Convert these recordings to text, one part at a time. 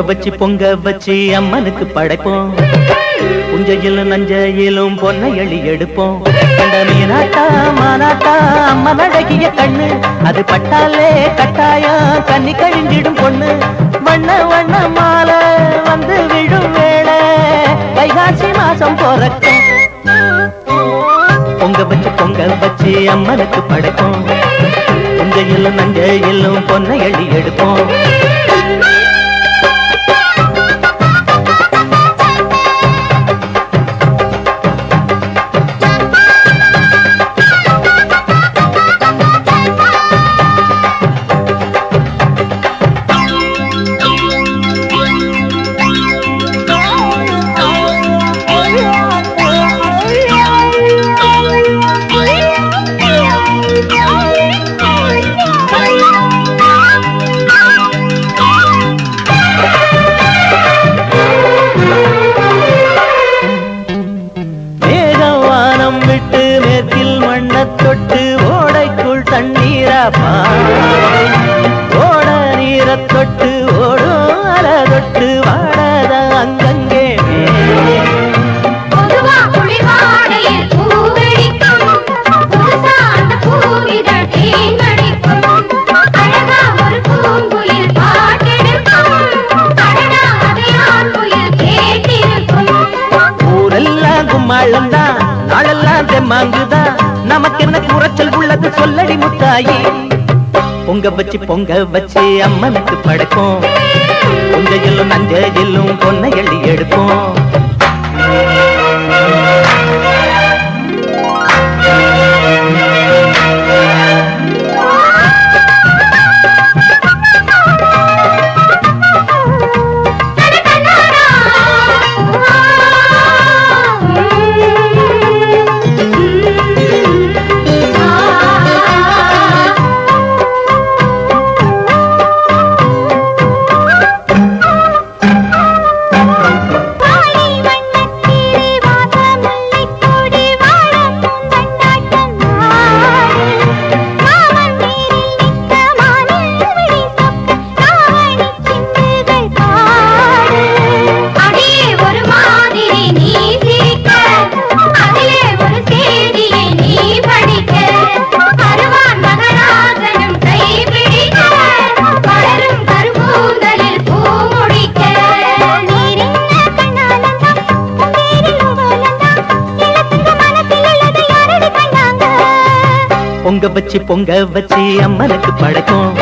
பொங்க வச்சு பொங்க வச்சு அம்மனுக்கு படைப்போம். புஞ்சையிலும் நஞ்சையிலும் பொன்னை எழி எடுப்போம். கண்ட மீனாட்டா மானாட்டா அம்மன் அழகிய கண்ணு. அது பட்டாலே கட்டாயம் கண்ணி கழிஞ்சிடும் பொண்ணு. வண்ண வண்ண மாலை வந்து விழும் வேளை வைகாசி மாசம் பிறக்கும். பொங்க வச்சு பொங்க வச்சு அம்மனுக்கு படைப்போம். புஞ்சையிலும் நஞ்சையிலும் பொன்னை எழி எடுப்போம். ஊரெல்லாம் கும்மாளம் தான் நாளெல்லாம் தெம்மாங்குதான் நமக்கு என்ன குறைச்சல் உள்ளது சொல்லடி முத்தாயி. பொங்க வச்சு பொங்க வச்சு அம்மனுக்கு படைப்போம். பொங்கையிலும் நஞ்சையிலும் பொன்னை எள்ளி எடுப்போம். பொங்க வச்சு பொங்க வச்சு அம்மனுக்கு படைக்கும்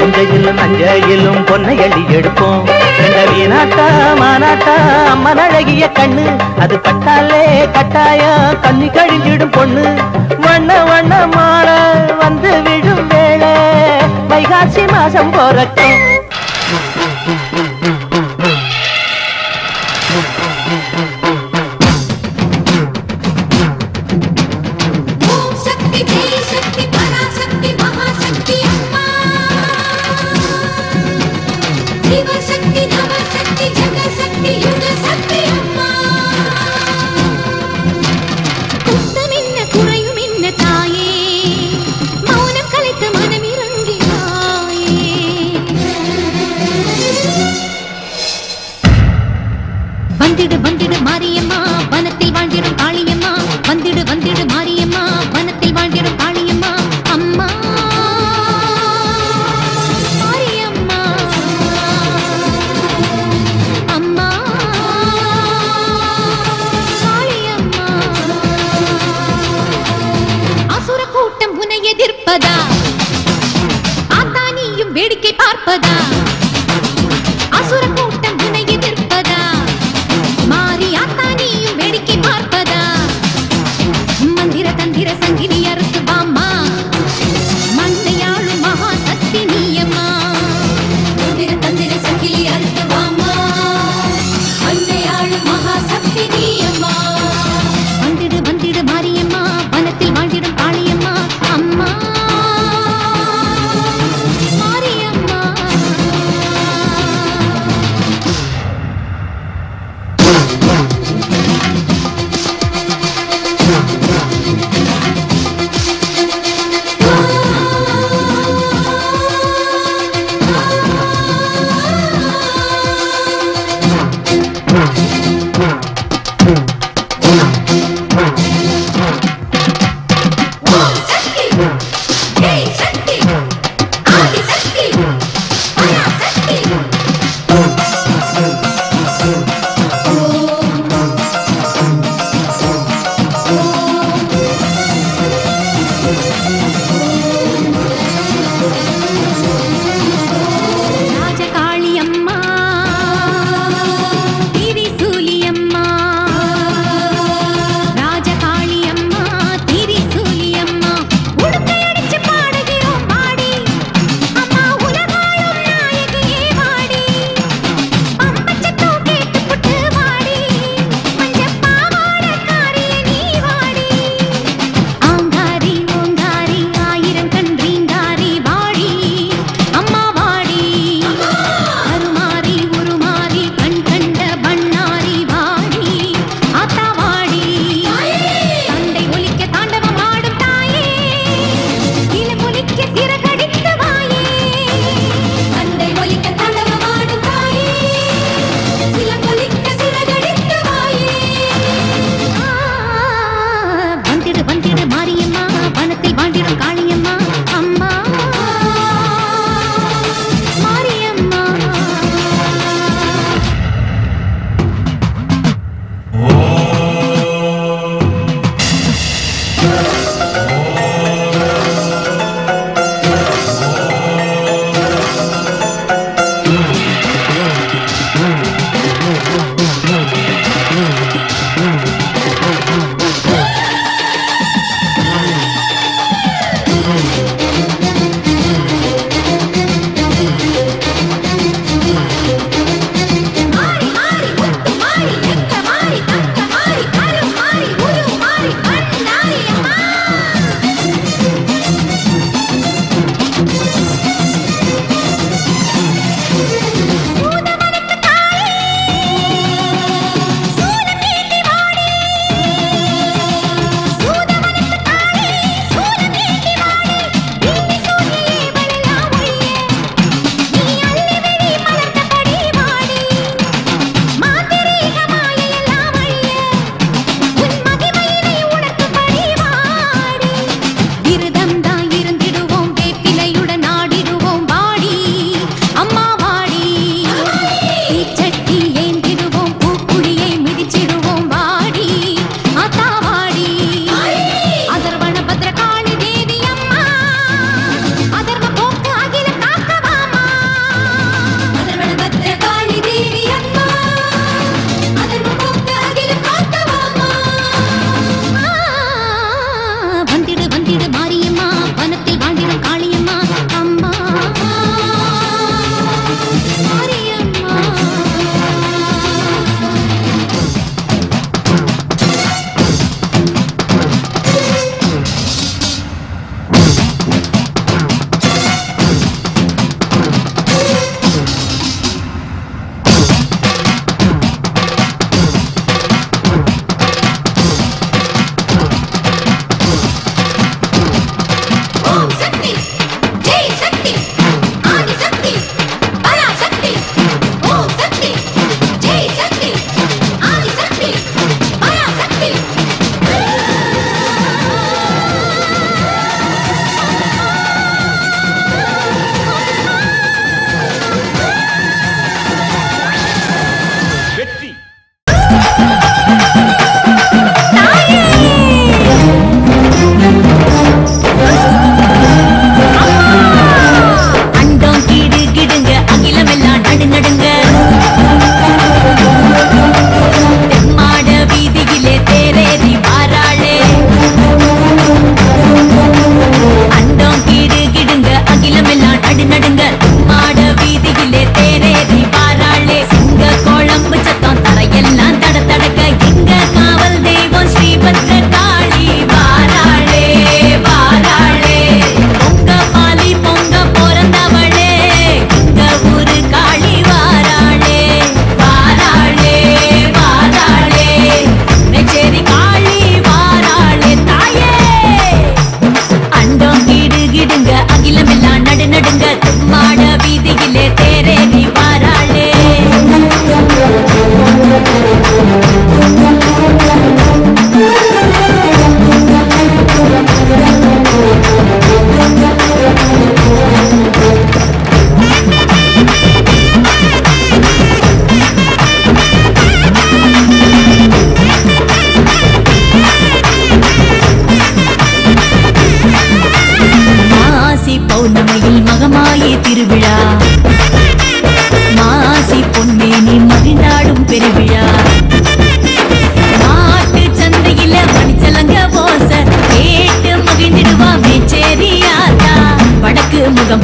பொங்கையிலும் நஞ்சையிலும் பொன்னையடி எடுப்போம். கண்ட வீணாட்டா மானாட்டா அம்மன் அழகிய கண்ணு. அது பட்டாலே கட்டாயம் கண்ணி கழிஞ்சிடும் பொண்ணு. வண்ண வண்ண மாற வந்து விழும் வேளை. வைகாசி மாசம் போறக்கும்.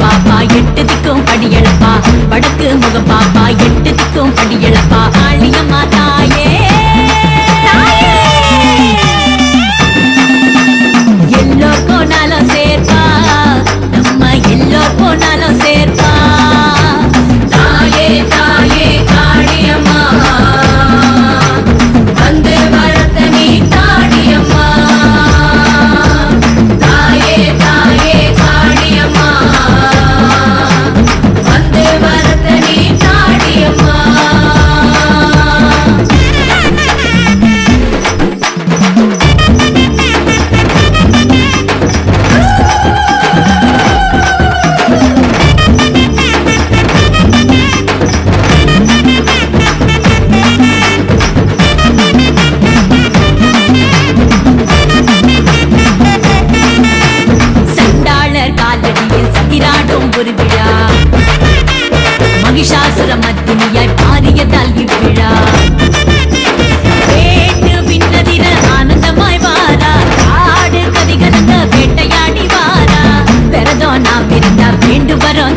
பாப்பா எட்டு திக்கும் படியளப்பா. வடக்கு முக பாப்பா எட்டு திக்கும் படியளப்பா. ஆளியம்மா வரதோ நாம் இருந்தா வேண்டு வரோம்.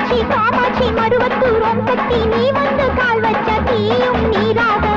ಕಾಮಾಕ್ಷಿ ಕಾಮಾಕ್ಷಿ ಮರುವತ್ತು ರೋಮ್ ಕಟ್ಟಿ ನೀವೊಂದು ಕಾಲ್ವಚ್ಚ ತೀಯು ನೀರಾಗ